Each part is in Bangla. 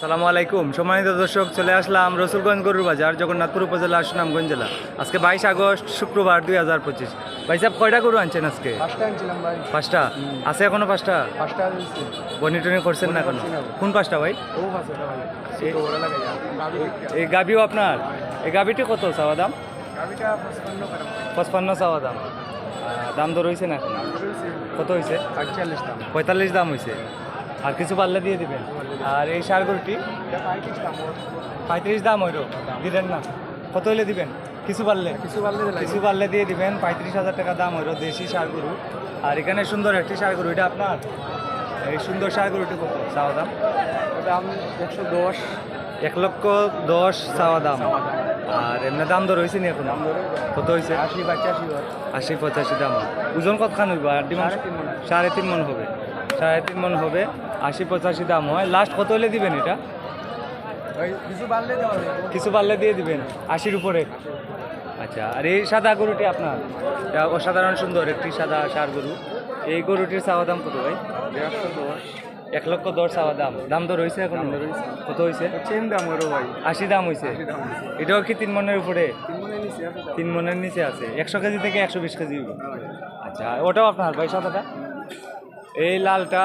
সালামু আলাইকুম। সম্মানিত দর্শক চলে আসলাম রসুলগঞ্জ গরুর বাজার জগন্নাথপুর উপজেলা সুনামগঞ্জ জেলা। আজকে বাইশ আগস্ট শুক্রবার দুই হাজার পঁচিশ। ভাই সাহেব কয়টা গরু আনছেন আজকে? পাঁচটা আছে এখনও পাঁচটা? বনি টনি করছেন না এখনও? কোন পাঁচটা ভাই? এই গাবিও আপনার? এই গাবিটি কত চাওয়া দাম? পঁচপান্ন চাওয়া দাম। দাম তো রয়েছে না এখন? কত হয়েছে পঁয়তাল্লিশ দাম। হয়েছে আর কিছু পারলে দিয়ে দিবেন। আর এই সার গরুটি পঁয়ত্রিশ দাম হইল দিলেন না। কত হইলে দিবেন? কিছু পারলে কিছু পারলে। কিছু পারলে দিয়ে দিবেন। পঁয়ত্রিশ হাজার টাকা দাম হইল দেশি সার গরু। আর এখানে সুন্দর একটি সার গরু এটা আপনার? এই সুন্দর সার গরুটি কত? চাওয়া দাম? দাম একশো দশ। এক লক্ষ দশ চাওয়া দাম। আর এমনি দাম দর হয়েছে নি এখন? কত হয়েছে আশি পঁচাশি আশি পঁচাশি দাম। ওজন কতখান হইব? আর ডিমান্ড। সাড়ে তিন মন হবে। সাড়ে তিন মন হবে। আশি পঁচাশি দাম হয়। লাস্ট কত হলে দিবেন এটা? কিছু পারলে দিয়ে দিবেন আশির উপরে। আচ্ছা আর এই সাদা গরুটি আপনার? অসাধারণ সুন্দর একটি সাদা সার গরু। এই গরুটির চাওয়া দাম কত ভাই? এক লক্ষ দশ চাওয়া দাম। দাম তো রয়েছে এখন। কত হয়েছে? সেম দাম ওরও ভাই। আশি দাম হয়েছে। এটাও কি তিন মনের উপরে? তিন মনে মনের নিচে আছে। একশো কেজি থেকে একশো বিশ কেজি আচ্ছা ওটাও আপনার ভাই সাদাটা? এই লালটা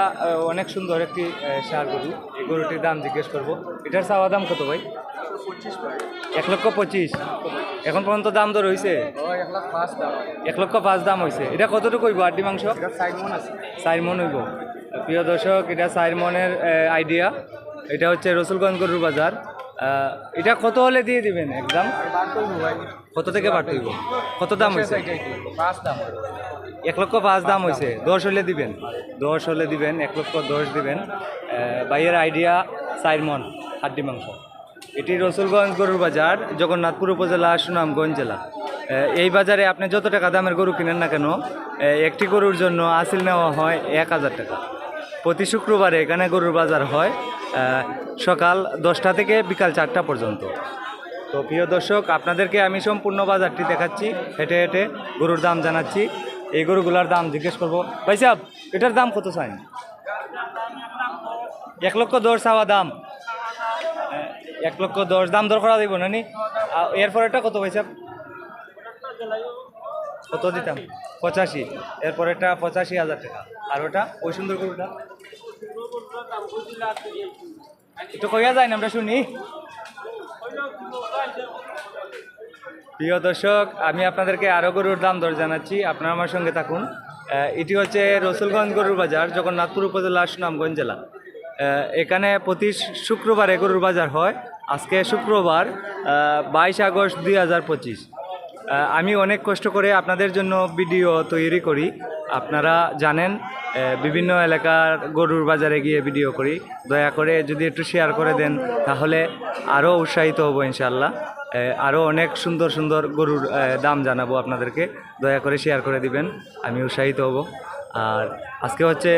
অনেক সুন্দর একটি সার গরু। এই গরুটির দাম জিজ্ঞেস করব। এটার চাওয়া দাম কত ভাই? এক লক্ষ পঁচিশ। এখন পর্যন্ত দাম তো রয়েছে এক লক্ষ পাঁচ দাম হয়েছে এটা কতটুকু হইব? আড্ডি মাংস? চার মন হইব। প্রিয় দর্শক, এটা চার মনের আইডিয়া এটা হচ্ছে রসুলগঞ্জ গরুর বাজার। এটা কত হলে দিয়ে দিবেন? একদম কত থেকে বাড়তে হইব? কত দাম হয়েছে এক লক্ষ পাঁচ দাম হয়েছে দশ হলে দিবেন। দশ হলে দিবেন, এক লক্ষ দশ দিবেন। বাইয়ের আইডিয়া চার মন হাড্ডি মাংস। এটি রসুলগঞ্জ গরুর বাজার, জগন্নাথপুর উপজেলা, সুনামগঞ্জ জেলা। এই বাজারে আপনি যত টাকা দামের গরু কিনেন না কেন একটি গরুর জন্য আসিল নেওয়া হয় এক হাজার টাকা। প্রতি শুক্রবারে এখানে গরুর বাজার হয় সকাল দশটা থেকে বিকাল চারটা পর্যন্ত। তো প্রিয় দর্শক, আপনাদেরকে আমি সম্পূর্ণ বাজারটি দেখাচ্ছি, হেঁটে হেঁটে গরুর দাম জানাচ্ছি। এই গরুগুলার দাম জিজ্ঞেস করব, ভাই সাহেব, এটার দাম কত চাই এক লক্ষ দশ চাওয়া দাম। এক লক্ষ দশ দাম দর করা দিব না নি আ- এরপর এটা কত ভাই সাহেব? কত দিতাম? পঁচাশি। এরপর এটা পঁচাশি হাজার টাকা। আর ওটা ওই সুন্দর গরুটা? একটু কইয়া যায় না, আমরা শুনি। প্রিয় দর্শক, আমি আপনাদেরকে আরও গরুর দাম দর জানাচ্ছি। আপনারা আমার সঙ্গে থাকুন। এটি হচ্ছে রসুলগঞ্জ গরুর বাজার, জগন্নাথপুর উপজেলা, সুনামগঞ্জ জেলা। এখানে প্রতি শুক্রবারে গরুর বাজার হয়। আজকে শুক্রবার বাইশ আগস্ট দুই হাজার পঁচিশ। আমি অনেক কষ্ট করে আপনাদের জন্য ভিডিও তৈরি করি। আপনারা জানেন বিভিন্ন এলাকার গরুর বাজারে গিয়ে ভিডিও করি। দয়া করে যদি একটু শেয়ার করে দেন, তাহলে আরও উৎসাহিত হব ইনশাল্লাহ আরও অনেক সুন্দর সুন্দর গরুর দাম জানাব আপনাদেরকে। দয়া করে শেয়ার করে দিবেন, আমি উৎসাহিত হব। আর আজকে হচ্ছে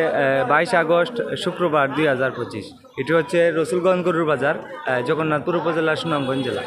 বাইশ আগস্ট, শুক্রবার দুই হাজার পঁচিশ। এটি হচ্ছে রসুলগঞ্জ গরুর বাজার জগন্নাথপুর উপজেলা সুনামগঞ্জ জেলা।